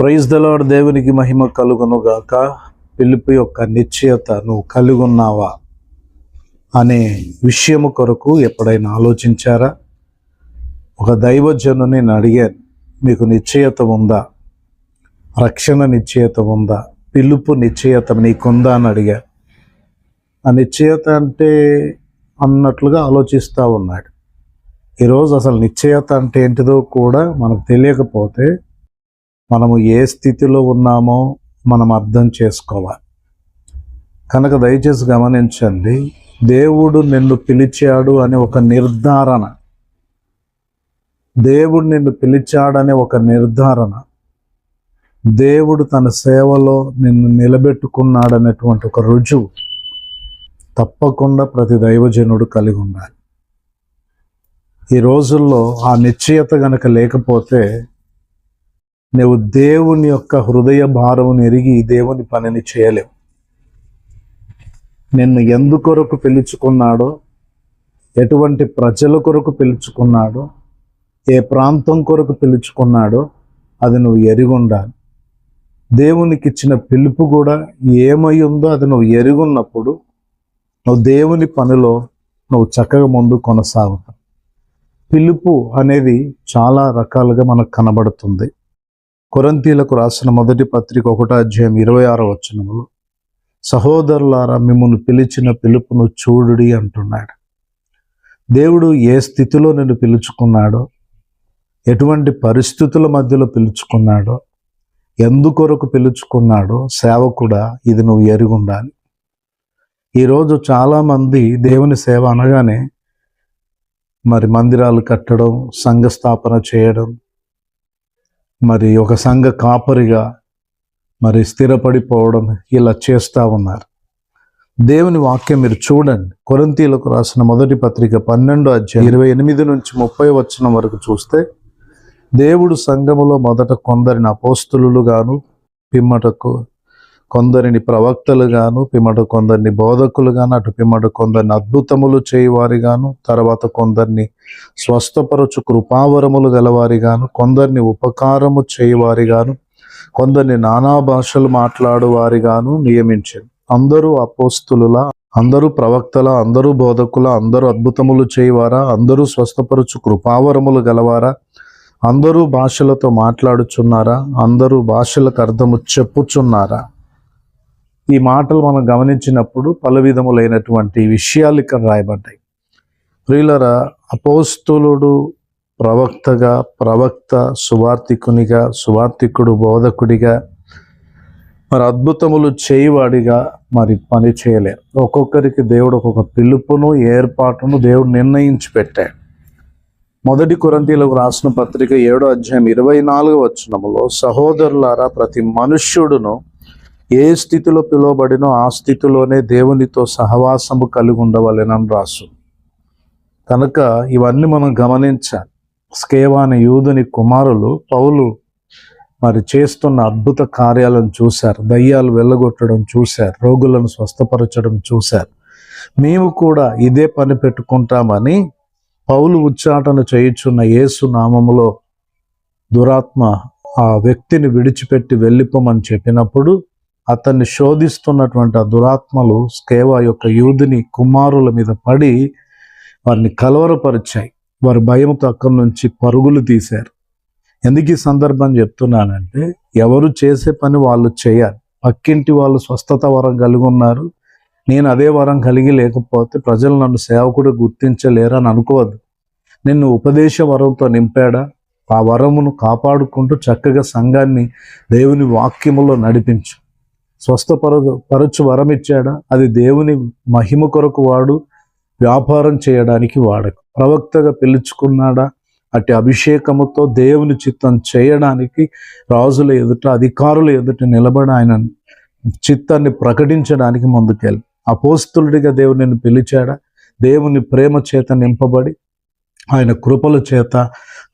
Praise the Lord దేవునికి మహిమ కలుగును గాక పిలుపు యొక్క నిశ్చయత నువ్వు కలిగున్నావా అనే విషయము కొరకు ఎప్పుడైనా ఆలోచించారా? ఒక దైవజను నేను అడిగాను మీకు నిశ్చయత ఉందా? రక్షణ నిశ్చయత ఉందా? పిలుపు నిశ్చయత నీకుందా అని అడిగా. ఆ నిశ్చయత అంటే అన్నట్లుగా ఆలోచిస్తూ ఉన్నాడు. ఈరోజు అసలు నిశ్చయత అంటే ఏంటిదో కూడా మనకు తెలియకపోతే మనము ఏ స్థితిలో ఉన్నామో మనం అర్థం చేసుకోవాలి. కనుక దయచేసి గమనించండి దేవుడు నిన్ను పిలిచాడు అనే ఒక నిర్ధారణ. దేవుడు నిన్ను పిలిచాడనే ఒక నిర్ధారణ. దేవుడు తన సేవలో నిన్ను నిలబెట్టుకున్నాడనేటువంటి ఒక రుజువు. తప్పకుండా ప్రతి దైవజనుడు కలిగి ఉండాలి. ఈ రోజుల్లో ఆ నిశ్చయత గనక లేకపోతే నువ్వు దేవుని యొక్క హృదయ భారం ఎరిగి దేవుని పనిని చేయలేవు. నిన్ను ఎందుకొరకు పిలుచుకున్నాడో ఎటువంటి ప్రజల కొరకు పిలుచుకున్నాడో ఏ ప్రాంతం కొరకు పిలుచుకున్నాడో అది నువ్వు ఎరిగి ఉండాలి. దేవునికి ఇచ్చిన పిలుపు కూడా ఏమై ఉందో అది నువ్వు ఎరుగున్నప్పుడు నువ్వు దేవుని పనిలో నువ్వు చక్కగా ముందు కొనసాగుతావు. పిలుపు అనేది చాలా రకాలుగా మనకు కనబడుతుంది. కొరంతీలకు రాసిన మొదటి పత్రిక ఒకటో అధ్యాయం ఇరవై ఆరో వచనములు సహోదరులారా మిమ్మల్ని పిలిచిన పిలుపును చూడుడి అంటున్నాడు. దేవుడు ఏ స్థితిలో నిన్ను పిలుచుకున్నాడో ఎటువంటి పరిస్థితుల మధ్యలో పిలుచుకున్నాడో ఎందుకొరకు పిలుచుకున్నాడో సేవకుడా ఇది నువ్వు ఎరుగుండాలి ఉండాలి. ఈరోజు చాలామంది దేవుని సేవ అనగానే మరి మందిరాలు కట్టడం సంఘ స్థాపన చేయడం మరి ఒక సంఘ కాపరిగా మరి స్థిరపడిపోవడం ఇలా చేస్తూ ఉన్నారు. దేవుని వాక్యం మీరు చూడండి. కొరంతీలకు రాసిన మొదటి పత్రిక పన్నెండు అధ్యాయం ఇరవై ఎనిమిది నుంచి ముప్పై వచ్చిన వరకు చూస్తే దేవుడు సంఘములో మొదట కొందరిని అపోస్తులుగాను పిమ్మటకు కొందరిని ప్రవక్తలు గాను పిమ్మట కొందరిని బోధకులుగాను అటు పిమ్మట కొందరిని అద్భుతములు చేయువారిగాను తర్వాత కొందరిని స్వస్థపరచు కృపావరములు గలవారిగాను కొందరిని ఉపకారము చేయువారిగాను కొందరిని నానా భాషలు మాట్లాడువారిగాను నియమించారు అందరూ అపోస్తులులా అందరూ ప్రవక్తల అందరూ బోధకుల అందరూ అద్భుతములు చేయవారా అందరూ స్వస్థపరచు కృపావరములు గలవారా అందరూ భాషలతో మాట్లాడుచున్నారా అందరూ భాషలకు అర్థము చెప్పుచున్నారా? ఈ మాటలు మనం గమనించినప్పుడు పలు విధములైనటువంటి విషయాలు ఇక్కడ రాయబడ్డాయి. ప్రియులరా అపోస్తులుడు ప్రవక్తగా ప్రవక్త సువార్థికునిగా సువార్థికుడు బోధకుడిగా మరి అద్భుతములు చేయవాడిగా మరి పని చేయలేరు. ఒక్కొక్కరికి దేవుడు ఒక్కొక్క పిలుపును ఏర్పాటును దేవుడు నిర్ణయించి పెట్టాడు. మొదటి కొరంతీలకు రాసిన పత్రిక ఏడో అధ్యాయం ఇరవై నాలుగు వచ్చినములో సహోదరులారా ప్రతి మనుష్యుడును ఏ స్థితిలో పిలువబడినో ఆ స్థితిలోనే దేవునితో సహవాసము కలిగి ఉండవలెనని రాసు. కనుక ఇవన్నీ మనం గమనించాలి. స్కేవాని యూదుని కుమారులు పౌలు మరి చేస్తున్న అద్భుత కార్యాలను చూశారు. దయ్యాలు వెళ్ళగొట్టడం చూశారు. రోగులను స్వస్థపరచడం చూశారు. మేము కూడా ఇదే పని పెట్టుకుంటామని పౌలు ఉచ్చాటన చేయుచున్న యేసు నామములో దురాత్మ ఆ వ్యక్తిని విడిచిపెట్టి వెళ్ళిపోమని చెప్పినప్పుడు అతన్ని శోధిస్తున్నటువంటి ఆ దురాత్మలు స్కేవా యొక్క యూదిని కుమారుల మీద పడి వారిని కలవరపరిచాయి. వారి భయంతో అక్కడి నుంచి పరుగులు తీశారు. ఎందుకు ఈ సందర్భం చెప్తున్నానంటే ఎవరు చేసే పని వాళ్ళు చేయాలి. పక్కింటి వాళ్ళు స్వస్థత వరం కలిగి ఉన్నారు. నేను అదే వరం కలిగి లేకపోతే ప్రజలు నన్ను సేవకుడు గుర్తించలేరని అనుకోవద్దు. నిన్ను ఉపదేశ వరంతో నింపాడా? ఆ వరమును కాపాడుకుంటూ చక్కగా సంఘాన్ని దేవుని వాక్యములో నడిపించు. స్వస్థపర పరచు వరం ఇచ్చాడా అది దేవుని మహిమ కొరకు వాడు వ్యాపారం చేయడానికి వాడకు. ప్రవక్తగా పిలుచుకున్నాడా? అటు అభిషేకముతో దేవుని చిత్తం చేయడానికి రాజుల ఎదుట అధికారుల ఎదుట నిలబడి ఆయన చిత్తాన్ని ప్రకటించడానికి ముందుకెళ్ళి. అపోస్తులుడిగా దేవుని పిలిచాడా? దేవుని ప్రేమ చేత నింపబడి ఆయన కృపల చేత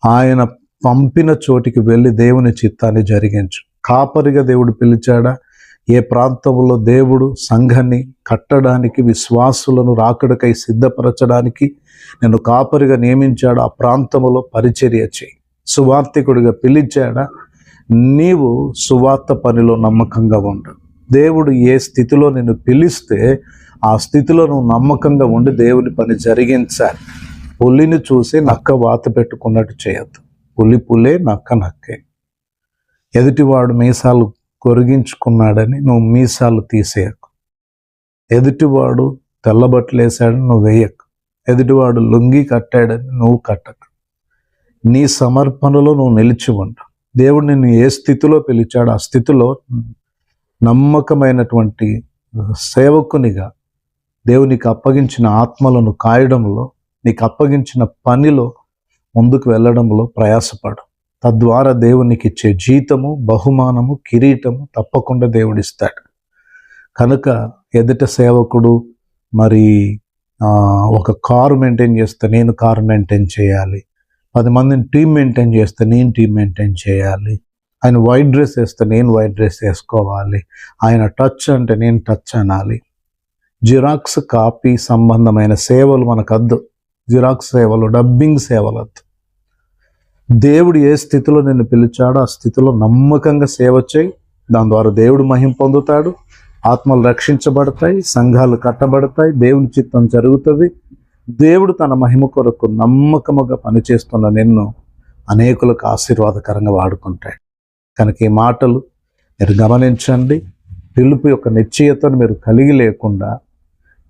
ఆయన పంపిన చోటికి వెళ్ళి దేవుని చిత్తాన్ని జరిగించు. కాపరిగా దేవుడు పిలిచాడా? ఏ ప్రాంతంలో దేవుడు సంఘాన్ని కట్టడానికి విశ్వాసులను రాకడకై సిద్ధపరచడానికి నేను కాపరిగా నియమించాడు ఆ ప్రాంతంలో పరిచర్య చేయి. సువార్థికుడిగా పిలిచాడా? నీవు సువార్త పనిలో నమ్మకంగా ఉండు. దేవుడు ఏ స్థితిలో నిన్ను పిలిస్తే ఆ స్థితిలో నువ్వు నమ్మకంగా ఉండి దేవుని పని జరిగించాలి. పులిని చూసి నక్క వాత పెట్టుకున్నట్టు చేయొద్దు. పులి పులే నక్క నక్కే. ఎదుటివాడు మీసాలు కొరిగించుకున్నాడని నువ్వు మీసాలు తీసేయకు. ఎదుటివాడు తెల్లబట్టలు వేసాడని నువ్వు వేయకు. ఎదుటివాడు లొంగి కట్టాడని నువ్వు కట్టకు. నీ సమర్పణలో నువ్వు నిలిచి ఉండు. దేవుడు నిన్ను ఏ స్థితిలో పిలిచాడో ఆ స్థితిలో నమ్మకమైనటువంటి సేవకునిగా దేవునికి అప్పగించిన ఆత్మలను కాయడంలో నీకు అప్పగించిన పనిలో ముందుకు వెళ్ళడంలో ప్రయాసపడు. తద్వారా దేవునికి ఇచ్చే జీతము బహుమానము కిరీటము తప్పకుండా దేవుడిస్తాడు. కనుక ఎదుట సేవకుడు మరి ఆ, ఒక కారు మెయింటైన్ చేస్తే నేను కారు మెయింటైన్ చేయాలి. పది మందిని టీం మెయింటైన్ చేస్తే నేను టీం మెయింటైన్ చేయాలి. ఆయన వైట్ డ్రెస్ వేస్తే నేను వైట్ డ్రెస్ వేసుకోవాలి. ఆయన టచ్ అంటే నేను టచ్ అనాలి. జిరాక్స్ కాపీ సంబంధమైన సేవలు మనకద్దు జిరాక్స్ సేవలు డబ్బింగ్ సేవలు వద్దు దేవుడు ఏ స్థితిలో నిన్ను పిలిచాడో ఆ స్థితిలో నమ్మకంగా సేవ చేయి. దాని ద్వారా దేవుడు మహిం పొందుతాడు. ఆత్మలు రక్షించబడతాయి. సంఘాలు కట్టబడతాయి. దేవుని చిత్తం జరుగుతుంది. దేవుడు తన మహిమ కొరకు నమ్మకముగా పనిచేస్తున్న నిన్ను అనేకులకు ఆశీర్వాదకరంగా వాడుకుంటాడు. కనుక ఈ మాటలు మీరు గమనించండి. పిలుపు యొక్క నిశ్చయతను మీరు కలిగి లేకుండా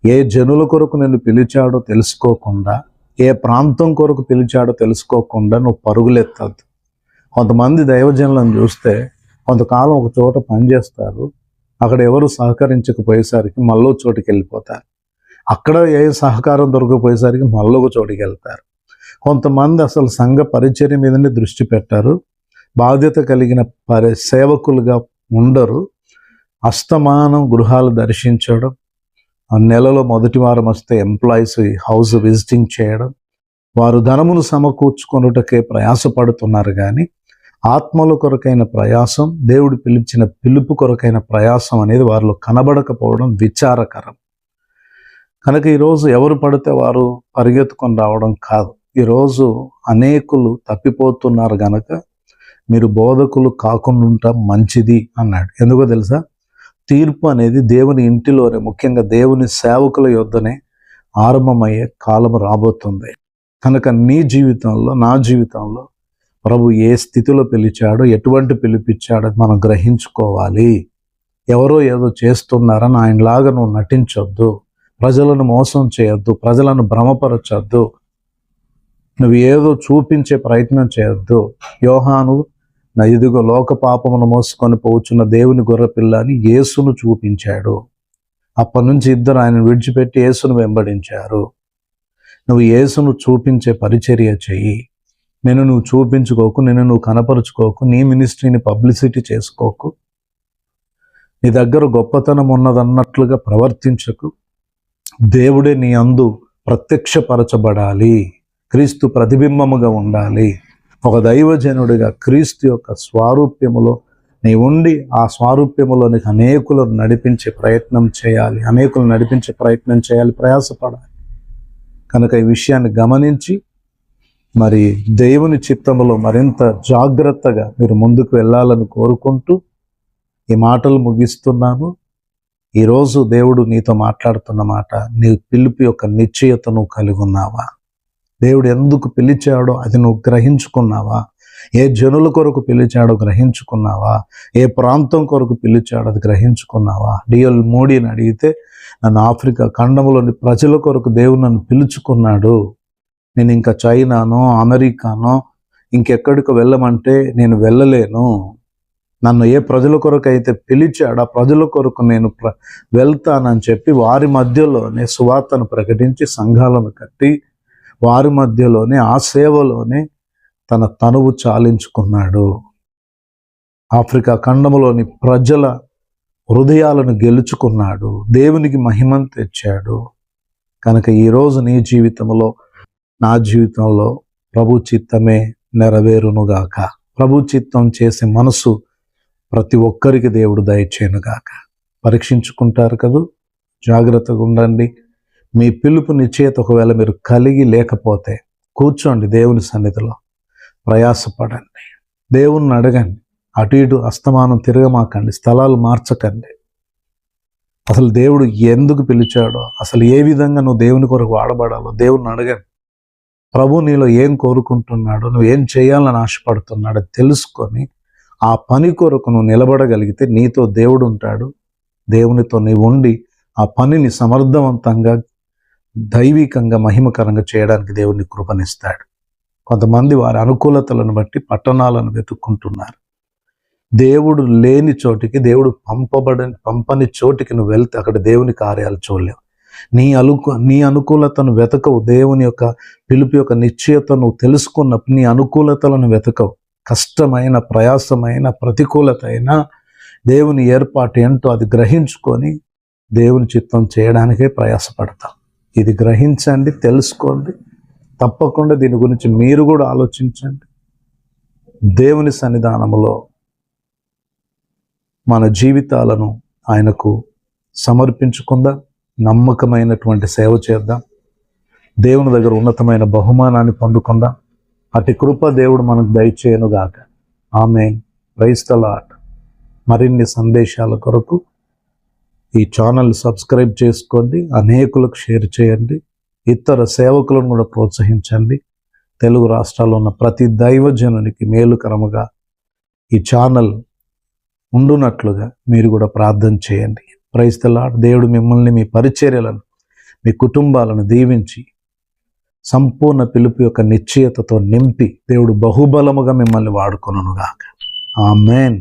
ఏ జనుల కొరకు నిన్ను పిలిచాడో తెలుసుకోకుండా ఏ ప్రాంతం కొరకు పిలిచాడో తెలుసుకోకుండా నువ్వు పరుగులెత్తద్దు. కొంతమంది దైవజనులను చూస్తే కొంతకాలం ఒక చోట పనిచేస్తారు అక్కడ ఎవరు సహకరించకపోయేసరికి మళ్ళీ చోటుకి వెళ్ళిపోతారు. అక్కడ ఏ సహకారం దొరకకపోయేసరికి మళ్ళీ ఒక చోటుకి వెళ్తారు. కొంతమంది అసలు సంఘ పరిచర్య మీదనే దృష్టి పెట్టారు బాధ్యత కలిగిన పరి సేవకులుగా ఉండరు అస్తమానం గృహాలు దర్శించడం నెలలో మొదటి వారం వస్తే ఎంప్లాయీస్ హౌస్ విజిటింగ్ చేయడం వారు ధనమును సమకూర్చుకొనుటకే ప్రయాసపడుతున్నారు కానీ ఆత్మల కొరకైన ప్రయాసం దేవుడు పిలిచిన పిలుపు కొరకైన ప్రయాసం అనేది వారిలో కనబడకపోవడం విచారకరం. కనుక ఈరోజు ఎవరు పడితే వారు పరిగెత్తుకొని రావడం కాదు. ఈరోజు అనేకులు తప్పిపోతున్నారు గనక మీరు బోధకులు కాకుండా ఉండటం మంచిది అన్నాడు. ఎందుకో తెలుసా? తీర్పు అనేది దేవుని ఇంటిలోనే ముఖ్యంగా దేవుని సేవకుల యొద్దనే ఆరంభమయ్యే కాలం రాబోతుంది. కనుక నీ జీవితంలో నా జీవితంలో ప్రభు ఏ స్థితిలో పిలిచాడో ఎటువంటి పిలిపించాడో మనం గ్రహించుకోవాలి. ఎవరో ఏదో చేస్తున్నారని ఆయనలాగా నువ్వు నటించొద్దు. ప్రజలను మోసం చేయొద్దు. ప్రజలను భ్రమపరచొద్దు. నువ్వు ఏదో చూపించే ప్రయత్నం చేయొద్దు. యోహాను నా ఇదిగో లోక పాపమును మోసుకొని పోచున్న దేవుని గొర్రెపిల్ల అని యేసును చూపించాడు. అప్పటి నుంచి ఇద్దరు ఆయన విడిచిపెట్టి యేసును వెంబడించారు. నువ్వు యేసును చూపించే పరిచర్య చెయ్యి. నేను నువ్వు చూపించుకోకు నేను నువ్వు కనపరుచుకోకు నీ మినిస్ట్రీని పబ్లిసిటీ చేసుకోకు. నీ దగ్గర గొప్పతనం ఉన్నదన్నట్లుగా ప్రవర్తించకు. దేవుడే నీ అందు ప్రత్యక్షపరచబడాలి. క్రీస్తు ప్రతిబింబముగా ఉండాలి. ఒక దైవజనుడిగా క్రీస్తు యొక్క స్వారూప్యములో నీ ఉండి ఆ స్వారూప్యములో నీకు అనేకులను నడిపించే ప్రయత్నం చేయాలి. అనేకులను నడిపించే ప్రయత్నం చేయాలి. ప్రయాసపడాలి. కనుక ఈ విషయాన్ని గమనించి మరి దేవుని చిత్తములో మరింత జాగ్రత్తగా మీరు ముందుకు వెళ్ళాలని కోరుకుంటూ ఈ మాటలు ముగిస్తున్నాను. ఈరోజు దేవుడు నీతో మాట్లాడుతున్న మాట నీ పిలుపు యొక్క నిశ్చయతను కలిగి ఉన్నావా? దేవుడు ఎందుకు పిలిచాడో అది నువ్వు గ్రహించుకున్నావా? ఏ జనుల కొరకు పిలిచాడో గ్రహించుకున్నావా? ఏ ప్రాంతం కొరకు పిలిచాడో అది గ్రహించుకున్నావా? డిఎల్ మోడీని అడిగితే నన్ను ఆఫ్రికా ఖండంలోని ప్రజల కొరకు దేవుడు నన్ను పిలుచుకున్నాడు. నేను ఇంకా చైనానో అమెరికానో ఇంకెక్కడికి వెళ్ళమంటే నేను వెళ్ళలేను. నన్ను ఏ ప్రజల కొరకు అయితే పిలిచాడు ఆ ప్రజల కొరకు నేను ప్ర వెళ్తానని చెప్పి వారి మధ్యలోనే సువార్తను ప్రకటించి సంఘాలను కట్టి వారి మధ్యలోనే ఆ సేవలోనే తన తనువు చాలించుకున్నాడు. ఆఫ్రికా ఖండములోని ప్రజల హృదయాలను గెలుచుకున్నాడు. దేవునికి మహిమను తెచ్చాడు. కనుక ఈరోజు నీ జీవితంలో నా జీవితంలో ప్రభు చిత్తమే నెరవేరునుగాక. ప్రభు చిత్తం చేసే మనసు ప్రతి ఒక్కరికి దేవుడు దయచేయనుగాక. పరీక్షించుకుంటారు కదూ? జాగ్రత్తగా ఉండండి. మీ పిలుపు నిశ్చయిత ఒకవేళ మీరు కలిగి లేకపోతే కూర్చోండి దేవుని సన్నిధిలో. ప్రయాసపడండి. దేవుణ్ణి అడగండి. అటు ఇటు అస్తమానం తిరగమాకండి. స్థలాలు మార్చకండి. అసలు దేవుడు ఎందుకు పిలిచాడో అసలు ఏ విధంగా నువ్వు దేవుని కొరకు వాడబడాలో దేవుణ్ణి అడగండి. ప్రభు నీలో ఏం కోరుకుంటున్నాడో నువ్వు ఏం చేయాలని ఆశపడుతున్నాడో తెలుసుకొని ఆ పని కొరకు నువ్వు నిలబడగలిగితే నీతో దేవుడు ఉంటాడు. దేవునితో నీవు ఉండి ఆ పనిని సమర్థవంతంగా దైవికంగా మహిమకరంగా చేయడానికి దేవుని కృపనిస్తాడు. కొంతమంది వారి అనుకూలతలను బట్టి పట్టణాలను వెతుక్కుంటున్నారు. దేవుడు లేని చోటికి దేవుడు పంపబడని పంపని చోటికి నువ్వు వెళ్తే అక్కడ దేవుని కార్యాలు చూడలేవు. నీ అనుకు నీ అనుకూలతను వెతకవు. దేవుని యొక్క పిలుపు యొక్క నిశ్చయతను తెలుసుకున్నప్పుడు నీ అనుకూలతలను వెతకవు. కష్టమైన ప్రయాసమైన ప్రతికూలత అయినా దేవుని ఏర్పాటు ఏంటో అది గ్రహించుకొని దేవుని చిత్తం చేయడానికే ప్రయాసపడతాం ఇది గ్రహించండి తెలుసుకోండి. తప్పకుండా దీని గురించి మీరు కూడా ఆలోచించండి. దేవుని సన్నిధానములో మన జీవితాలను ఆయనకు సమర్పించుకుందాం. నమ్మకమైనటువంటి సేవ చేద్దాం. దేవుని దగ్గర ఉన్నతమైన బహుమానాన్ని పొందుకుందాం. అటు కృప దేవుడు మనకు దయచేయనుగాక. ఆమె క్రైస్తలాట్ మరిన్ని సందేశాల కొరకు ఈ ఛానల్ సబ్స్క్రైబ్ చేసుకోండి అనేకులకు షేర్ చేయండి ఇతర సేవకులను కూడా ప్రోత్సహించండి. తెలుగు రాష్ట్రాల్లో ఉన్న ప్రతి దైవజనునికి మేలుకరముగా ఈ ఛానల్ ఉండునట్లుగా మీరు కూడా ప్రార్థన చేయండి. ప్రైస్తలాట్ దేవుడు మిమ్మల్ని మీ పరిచర్యలను మీ కుటుంబాలను దీవించి సంపూర్ణ పిలుపు యొక్క నిశ్చయతతో నింపి దేవుడు బహుబలముగా మిమ్మల్ని వాడుకొనుగాక ఆమెన్